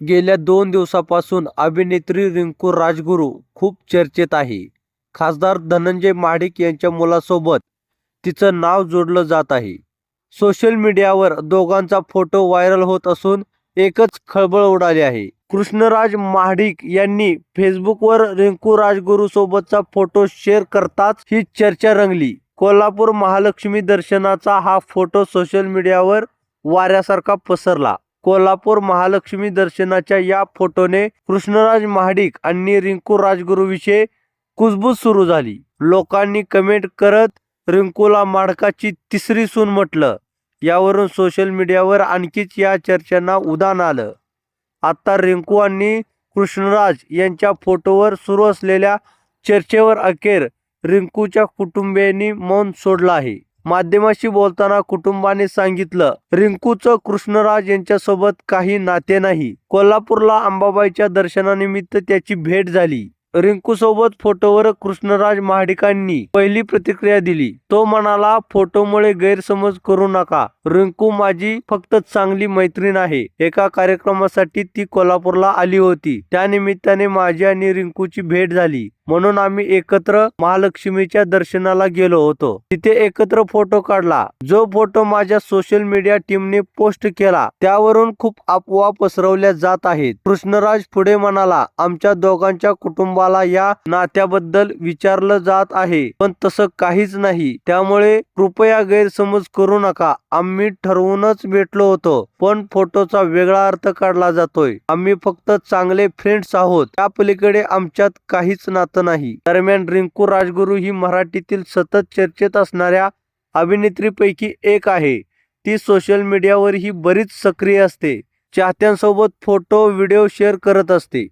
गेल्या दोन दिवसापासून अभिनेत्री रिंकू राजगुरू खूप चर्चेत आहे. खासदार धनंजय महाडिक यांच्या मुलासोबत तिचं नाव जोडलं जात आहे. सोशल मीडियावर दोघांचा फोटो व्हायरल होत असून एकच खळबळ उडाली आहे. कृष्णराज महाडिक यांनी फेसबुकवर रिंकू राजगुरू सोबतचा फोटो शेअर करताच ही चर्चा रंगली. कोल्हापूर महालक्ष्मी दर्शनाचा हा फोटो सोशल मीडियावर वाऱ्यासारखा पसरला. कोल्हापूर महालक्ष्मी दर्शनाच्या या फोटोने कृष्णराज महाडिक आणि रिंकू राजगुरू विषयी कुजबूज सुरू झाली. लोकांनी कमेंट करत रिंकूला माडकाची तिसरी सून म्हटलं. यावरून सोशल मीडियावर आणखीच या चर्चांना उदान आलं. आता रिंकू आणि कृष्णराज यांच्या फोटोवर सुरू असलेल्या चर्चेवर अखेर रिंकूच्या कुटुंबियांनी मौन सोडलं आहे. माध्यमाशी बोलताना कुटुंबाने सांगितलं रिंकूचं कृष्णराज यांच्यासोबत काही नाते नाही. कोल्हापूरला अंबाबाईच्या दर्शनानिमित्त त्याची भेट झाली. रिंकू सोबत फोटोवर कृष्णराज महाडिकांनी पहिली प्रतिक्रिया दिली. तो म्हणाला फोटोमुळे गैरसमज करू नका. रिंकू माझी फक्त चांगली मैत्रीण आहे. एका कार्यक्रमासाठी ती कोल्हापूरला आली होती. त्यानिमित्ताने माझी आणि रिंकूची भेट झाली. म्हणून आम्ही एकत्र महालक्ष्मीच्या दर्शनाला गेलो होतो. तिथे एकत्र फोटो काढला. जो फोटो माझ्या सोशल मीडिया टीमने पोस्ट केला त्यावरून खूप अफवा पसरवल्या जात आहेत. कृष्णराज पुढे म्हणाला आमच्या दोघांच्या कुटुंबाला या नात्याबद्दल विचारलं जात आहे पण तसं काहीच नाही. त्यामुळे कृपया गैरसमज करू नका. आम्ही ठरवूनच भेटलो होतो पण फोटोचा वेगळा अर्थ काढला जातोय. आम्ही फक्त चांगले फ्रेंड्स आहोत. त्या पलीकडे आमच्यात काहीच नातं नाही. दरम्यान रिंकू राजगुरू ही मराठीतील सतत चर्चेत असणाऱ्या अभिनेत्रीपैकी एक आहे. ती सोशल मीडियावरही बरीच सक्रिय असते. चाहत्यांसोबत फोटो व्हिडिओ शेअर करत असते.